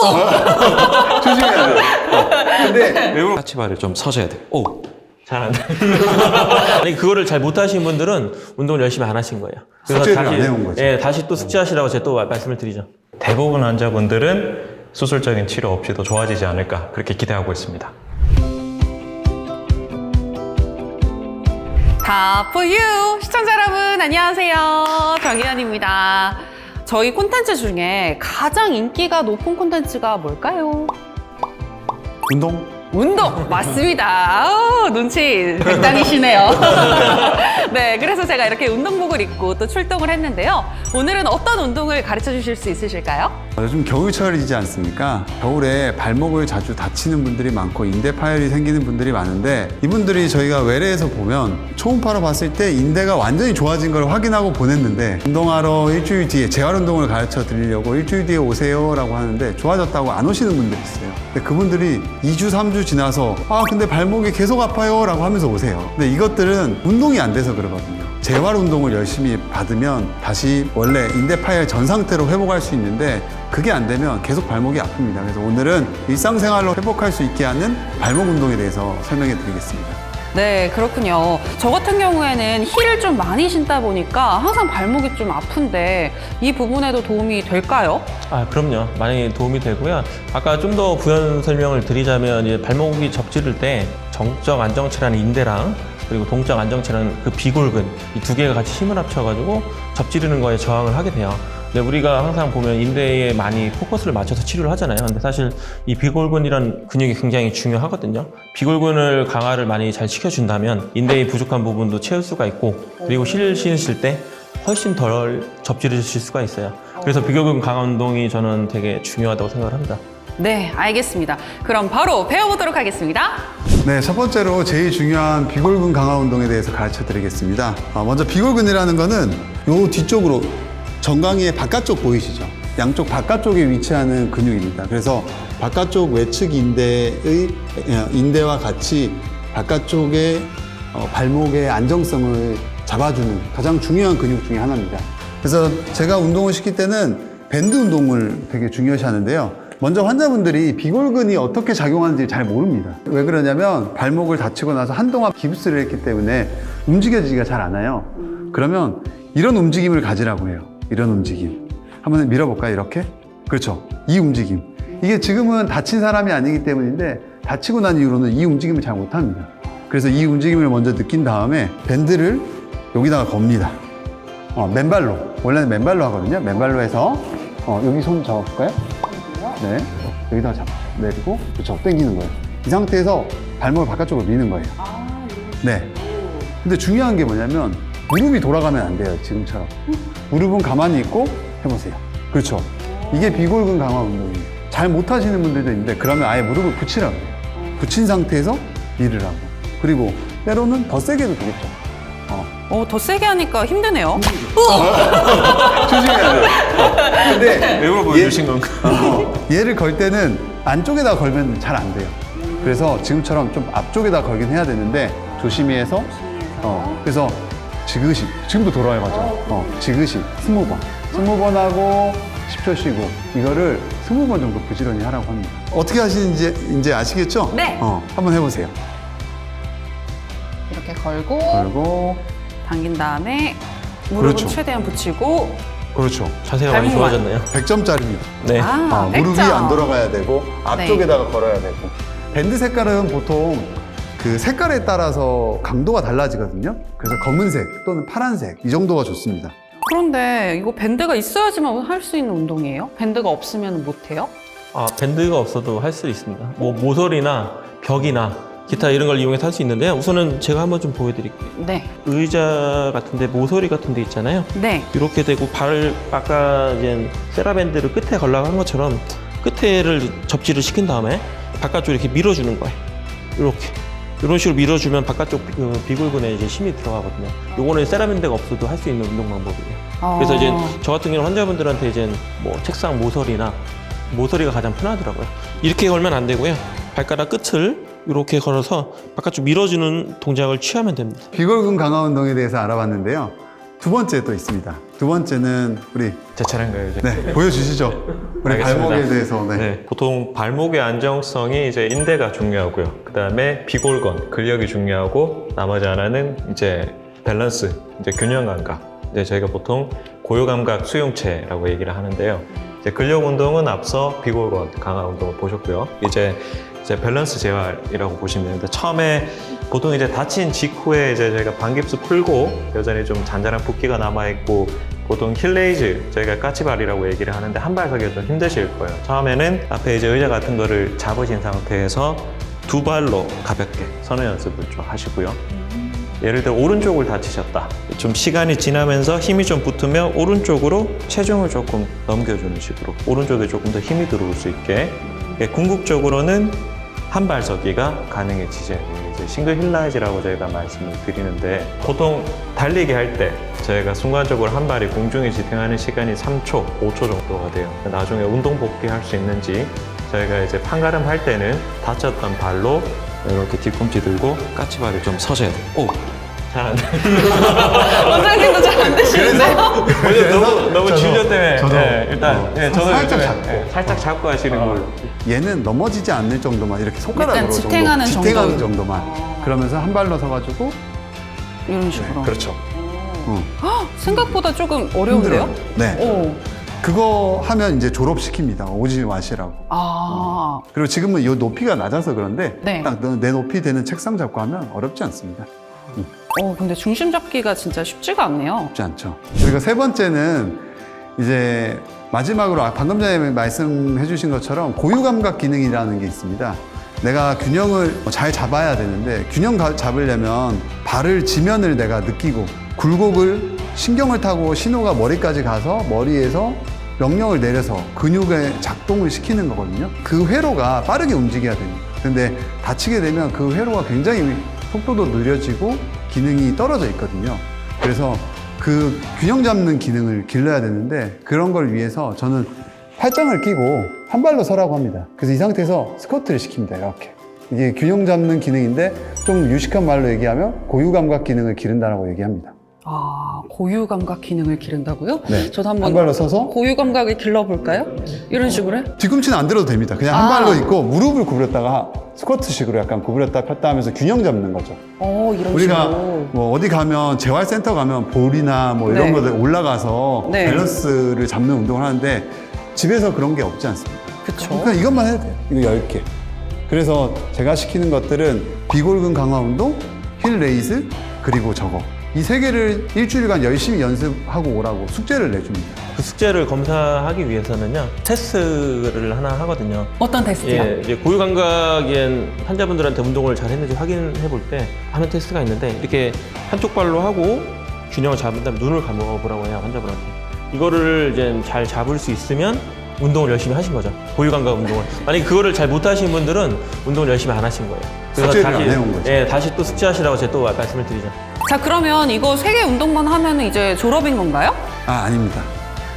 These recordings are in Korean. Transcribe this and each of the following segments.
조심해야 돼. 어. 근데 외국 하체발을 좀 서셔야 돼. 오. 잘안 돼. 아니 그거를 잘 못하시는 분들은 운동을 열심히 안 하신 거예요. 숙제를 안 해온 거죠. 예, 다시 또 숙제하시라고 제가 또 말씀을 드리죠. 대부분 환자분들은 수술적인 치료 없이도 좋아지지 않을까 그렇게 기대하고 있습니다. 다포유 시청자 여러분 안녕하세요 정희연입니다 저희 콘텐츠 중에 가장 인기가 높은 콘텐츠가 뭘까요? 운동? 운동! 맞습니다. 아우, 눈치 백단이시네요. 네 그래서 제가 이렇게 운동복을 입고 또 출동을 했는데요. 오늘은 어떤 운동을 가르쳐 주실 수 있으실까요? 요즘 겨울철이지 않습니까? 겨울에 발목을 자주 다치는 분들이 많고 인대 파열이 생기는 분들이 많은데 이분들이 저희가 외래에서 보면 초음파로 봤을 때 인대가 완전히 좋아진 걸 확인하고 보냈는데 운동하러 일주일 뒤에 재활 운동을 가르쳐 드리려고 일주일 뒤에 오세요라고 하는데 좋아졌다고 안 오시는 분들이 있어요. 근데 그분들이 2주, 3주 지나서 아 근데 발목이 계속 아파요라고 하면서 오세요. 근데 이것들은 운동이 안 돼서 그러거든요. 재활 운동을 열심히 받으면 다시 원래 인대 파열 전 상태로 회복할 수 있는데 그게 안 되면 계속 발목이 아픕니다. 그래서 오늘은 일상생활로 회복할 수 있게 하는 발목 운동에 대해서 설명해 드리겠습니다. 네, 그렇군요. 저 같은 경우에는 힐을 좀 많이 신다 보니까 항상 발목이 좀 아픈데 이 부분에도 도움이 될까요? 아, 그럼요. 많이 도움이 되고요. 아까 좀 더 부연 설명을 드리자면 이제 발목이 접지를 때 정적 안정체라는 인대랑 그리고 동적 안정체라는 그 비골근 이 두 개가 같이 힘을 합쳐가지고 접지르는 거에 저항을 하게 돼요. 근데 우리가 항상 보면 인대에 많이 포커스를 맞춰서 치료를 하잖아요. 근데 사실 이 비골근이라는 근육이 굉장히 중요하거든요. 비골근을 강화를 많이 잘 시켜준다면 인대의 부족한 부분도 채울 수가 있고 그리고 실 신으실 때 훨씬 덜 접지르실 수가 있어요. 그래서 비골근 강화 운동이 저는 되게 중요하다고 생각을 합니다. 네, 알겠습니다. 그럼 바로 배워보도록 하겠습니다. 네, 첫 번째로 제일 중요한 비골근 강화 운동에 대해서 가르쳐 드리겠습니다. 아, 먼저 비골근이라는 거는 요 뒤쪽으로 정강이의 바깥쪽 보이시죠? 양쪽 바깥쪽에 위치하는 근육입니다. 그래서 바깥쪽 외측 인대의 인대와 같이 바깥쪽의 어, 발목의 안정성을 잡아주는 가장 중요한 근육 중에 하나입니다. 그래서 제가 운동을 시킬 때는 밴드 운동을 되게 중요시 하는데요. 먼저 환자분들이 비골근이 어떻게 작용하는지 잘 모릅니다. 왜 그러냐면 발목을 다치고 나서 한동안 기부스를 했기 때문에 움직여지기가 잘 않아요. 그러면 이런 움직임을 가지라고 해요. 이런 움직임. 한번 밀어볼까요? 이렇게? 그렇죠. 이 움직임. 이게 지금은 다친 사람이 아니기 때문인데 다치고 난 이후로는 이 움직임을 잘 못합니다. 그래서 이 움직임을 먼저 느낀 다음에 밴드를 여기다가 겁니다. 어, 맨발로. 원래는 맨발로 하거든요. 맨발로 해서 어, 여기 손 잡아볼까요? 네. 여기다가 잡아. 내리고 그렇죠. 당기는 거예요. 이 상태에서 발목을 바깥쪽으로 미는 거예요. 네. 근데 중요한 게 뭐냐면 무릎이 돌아가면 안 돼요. 지금처럼. 무릎은 가만히 있고 해보세요. 그렇죠. 이게 비골근 강화 운동이에요. 잘 못하시는 분들도 있는데 그러면 아예 무릎을 붙이라고 해요. 붙인 상태에서 밀으라고. 그리고 때로는 더 세게 해도 되겠죠. 어. 어, 더 세게 하니까 힘드네요. 조심해야 돼요. 근데 외국어 보여주신 건가? 어, 얘를 걸 때는 안쪽에다 걸면 잘 안 돼요. 그래서 지금처럼 좀 앞쪽에다 걸긴 해야 되는데 조심히 해서 어, 그래서 지그시 지금도 돌아요 맞죠? 어, 지그시 스무 번 스무 번 하고 10초 쉬고 이거를 스무 번 정도 부지런히 하라고 합니다. 어떻게 하시는지 이제 아시겠죠? 네. 어, 한번 해보세요. 이렇게 걸고 걸고 당긴 다음에 무릎을 그렇죠. 최대한 붙이고 그렇죠. 자세가 많이 발목만. 좋아졌나요? 100점짜리입니다. 네. 아, 어, 무릎이 100점. 안 돌아가야 되고 앞쪽에다가 걸어야 되고 밴드 색깔은 보통 그 색깔에 따라서 강도가 달라지거든요 그래서 검은색 또는 파란색 이 정도가 좋습니다 그런데 이거 밴드가 있어야지만 할 수 있는 운동이에요? 밴드가 없으면 못해요? 아, 밴드가 없어도 할 수 있습니다. 뭐 모서리나 벽이나 기타 이런 걸 이용해서 할 수 있는데요. 우선은 제가 한번 좀 보여드릴게요. 네. 의자 같은데 모서리 같은 데 있잖아요. 네. 이렇게 되고 발을 아까 이제 세라밴드를 끝에 걸라고 한 것처럼 끝에를 접지를 시킨 다음에 바깥쪽 이렇게 밀어주는 거예요. 이렇게 이런 식으로 밀어주면 바깥쪽 비- 그 비골근에 이제 힘이 들어가거든요. 요거는 세라밴드가 없어도 할 수 있는 운동 방법이에요. 그래서 이제 저 같은 경우는 환자분들한테 이제 뭐 책상 모서리나 모서리가 가장 편하더라고요. 이렇게 걸면 안 되고요. 발가락 끝을 이렇게 걸어서 바깥쪽 밀어주는 동작을 취하면 됩니다. 비골근 강화 운동에 대해서 알아봤는데요 두 번째 또 있습니다. 두 번째는 우리 제 차례인가요, 이제? 네 보여주시죠. 우리 알겠습니다. 발목에 대해서 네. 네, 보통 발목의 안정성이 이제 인대가 중요하고요. 그 다음에 비골건, 근력이 중요하고 나머지 하나는 이제 밸런스, 이제 균형 감각. 이제 저희가 보통 고요 감각 수용체라고 얘기를 하는데요. 이제 근력 운동은 앞서 비골건 강화 운동을 보셨고요. 이제 이제 밸런스 재활이라고 보시면 되는데 처음에 보통 이제 다친 직후에 이제 저희가 반깁스 풀고 여전히 좀 잔잔한 붓기가 남아 있고 보통 힐레이즈 저희가 까치발이라고 얘기를 하는데 한 발 서기가 좀 힘드실 거예요. 처음에는 앞에 이제 의자 같은 거를 잡으신 상태에서 두 발로 가볍게 선의 연습을 좀 하시고요. 예를 들어 오른쪽을 다치셨다. 좀 시간이 지나면서 힘이 좀 붙으면 오른쪽으로 체중을 조금 넘겨주는 식으로 오른쪽에 조금 더 힘이 들어올 수 있게 예, 궁극적으로는 한 발서기가 가능해지죠. 이제 싱글 힐라이즈라고 저희가 말씀을 드리는데 보통 달리기 할 때 저희가 순간적으로 한 발이 공중에 지탱하는 시간이 3초, 5초 정도가 돼요. 나중에 운동 복귀할 수 있는지 저희가 이제 판가름 할 때는 다쳤던 발로 이렇게 뒤꿈치 들고 까치발을 좀 서셔야 돼요. 오! 잘안 돼. 원장님도 잘 안 되시는데요? 너무, 너무 진료 때문에 저도- 예, 일단 어, 예, 저도 살짝 요즘에, 잡고. 예, 살짝 잡고 하시는 걸로 얘는 넘어지지 않을 정도만 이렇게 손가락으로 약간 지탱하는 정도, 지탱하는 정도. 정도만 어. 그러면서 한 발로 서가지고 이런 식으로. 그렇죠. 어, 헉, 생각보다 조금 어려운데요? 힘들어요. 네. 오. 그거 하면 이제 졸업시킵니다. 오지 마시라고. 아, 그리고 지금은 이 높이가 낮아서 그런데 네. 딱 내 높이 되는 책상 잡고 하면 어렵지 않습니다. 어, 근데 중심 잡기가 진짜 쉽지가 않네요. 쉽지 않죠. 그리고 세 번째는 이제 마지막으로 아, 방금 전에 말씀해 주신 것처럼 고유 감각 기능이라는 게 있습니다. 내가 균형을 잘 잡아야 되는데 균형 가- 잡으려면 발을 지면을 내가 느끼고 굴곡을 신경을 타고 신호가 머리까지 가서 머리에서 명령을 내려서 근육의 작동을 시키는 거거든요. 그 회로가 빠르게 움직여야 됩니다. 근데 다치게 되면 그 회로가 굉장히 속도도 느려지고 기능이 떨어져 있거든요. 그래서 그 균형 잡는 기능을 길러야 되는데 그런 걸 위해서 저는 팔짱을 끼고 한 발로 서라고 합니다. 그래서 이 상태에서 스쿼트를 시킵니다. 이렇게. 이게 균형 잡는 기능인데 좀 유식한 말로 얘기하면 고유 감각 기능을 기른다라고 얘기합니다. 아, 고유 감각 기능을 기른다고요? 네. 저도 한번 한 발로 서서 고유 감각을 길러볼까요? 이런 식으로 해? 뒤꿈치는 안 들어도 됩니다. 그냥 한 아. 발로 있고 무릎을 구부렸다가 스쿼트식으로 약간 구부렸다 폈다 하면서 균형 잡는 거죠. 어, 이런 우리가 식으로. 뭐 어디 가면 재활센터 가면 볼이나 뭐 이런 네. 것들 올라가서 네. 밸런스를 잡는 운동을 하는데 집에서 그런 게 없지 않습니까? 그쵸. 그냥 이것만 해도 돼요. 이거 10개. 그래서 제가 시키는 것들은 비골근 강화 운동, 힐 레이즈, 그리고 저거. 이 세 개를 일주일간 열심히 연습하고 오라고 숙제를 내줍니다. 그 숙제를 검사하기 위해서는요 테스트를 하나 하거든요. 어떤 테스트요? 예, 이제 고유 감각인 환자분들한테 운동을 잘 했는지 확인해 볼 때 하는 테스트가 있는데 이렇게 한쪽 발로 하고 균형을 잡은 다음에 눈을 감아 보라고 해요 환자분한테. 이거를 이제 잘 잡을 수 있으면 운동을 열심히 하신 거죠. 고유 감각 운동을. 만약에 그거를 잘 못 하신 분들은 운동을 열심히 안 하신 거예요. 숙제를 안 해온 거죠. 예, 다시 또 숙제하시라고 제가 또 말씀을 드리죠. 자, 그러면 이거 세 개 운동만 하면 이제 졸업인 건가요? 아, 아닙니다.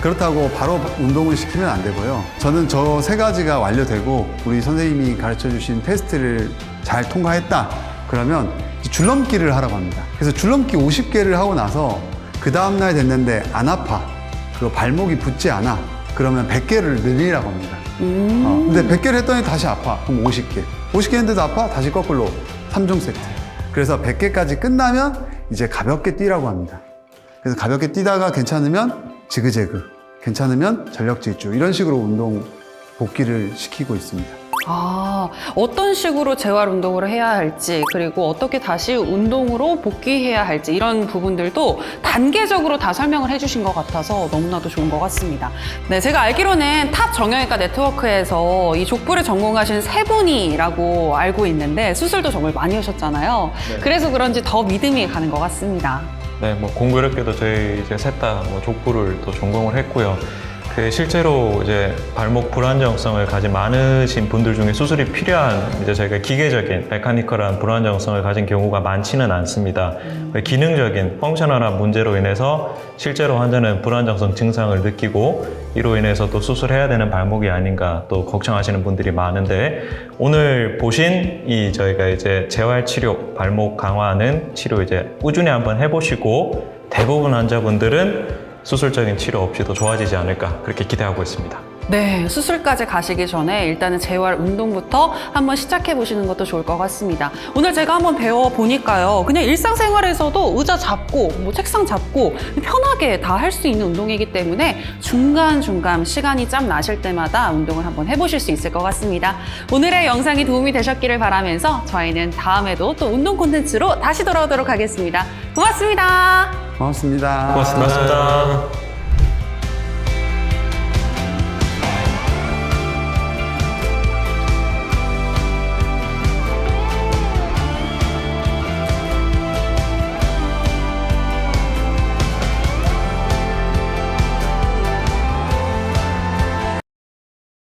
그렇다고 바로 운동을 시키면 안 되고요. 저는 저 세 가지가 완료되고 우리 선생님이 가르쳐 주신 테스트를 잘 통과했다. 그러면 줄넘기를 하라고 합니다. 그래서 줄넘기 50개를 하고 나서 그 다음날 됐는데 안 아파. 그리고 발목이 붙지 않아. 그러면 100개를 늘리라고 합니다. 어, 근데 100개를 했더니 다시 아파. 그럼 50개. 50개 했는데도 아파? 다시 거꾸로 3종 세트. 그래서 100개까지 끝나면 이제 가볍게 뛰라고 합니다. 그래서 가볍게 뛰다가 괜찮으면 지그재그, 괜찮으면 전력 질주 이런 식으로 운동 복귀를 시키고 있습니다. 아, 어떤 식으로 재활 운동을 해야 할지, 그리고 어떻게 다시 운동으로 복귀해야 할지, 이런 부분들도 단계적으로 다 설명을 해주신 것 같아서 너무나도 좋은 것 같습니다. 네, 제가 알기로는 탑 정형외과 네트워크에서 이 족부를 전공하신 세 분이라고 알고 있는데, 수술도 정말 많이 하셨잖아요. 그래서 그런지 더 믿음이 가는 것 같습니다. 네, 뭐 공교롭게도 저희 이제 셋 다 뭐 족부를 또 전공을 했고요. 그 실제로 이제 발목 불안정성을 가진 많으신 분들 중에 수술이 필요한 이제 저희가 기계적인 메카니컬한 불안정성을 가진 경우가 많지는 않습니다. 기능적인 펑셔널한 문제로 인해서 실제로 환자는 불안정성 증상을 느끼고 이로 인해서 또 수술해야 되는 발목이 아닌가 또 걱정하시는 분들이 많은데 오늘 보신 이 저희가 이제 재활 치료 발목 강화하는 치료 이제 꾸준히 한번 해보시고 대부분 환자분들은 수술적인 치료 없이도 좋아지지 않을까 그렇게 기대하고 있습니다. 네, 수술까지 가시기 전에 일단은 재활 운동부터 한번 시작해 보시는 것도 좋을 것 같습니다. 오늘 제가 한번 배워 보니까요. 그냥 일상생활에서도 의자 잡고, 뭐 책상 잡고 편하게 다 할 수 있는 운동이기 때문에 중간중간 시간이 짬 나실 때마다 운동을 한번 해 보실 수 있을 것 같습니다. 오늘의 영상이 도움이 되셨기를 바라면서 저희는 다음에도 또 운동 콘텐츠로 다시 돌아오도록 하겠습니다. 고맙습니다. 고맙습니다. 고맙습니다.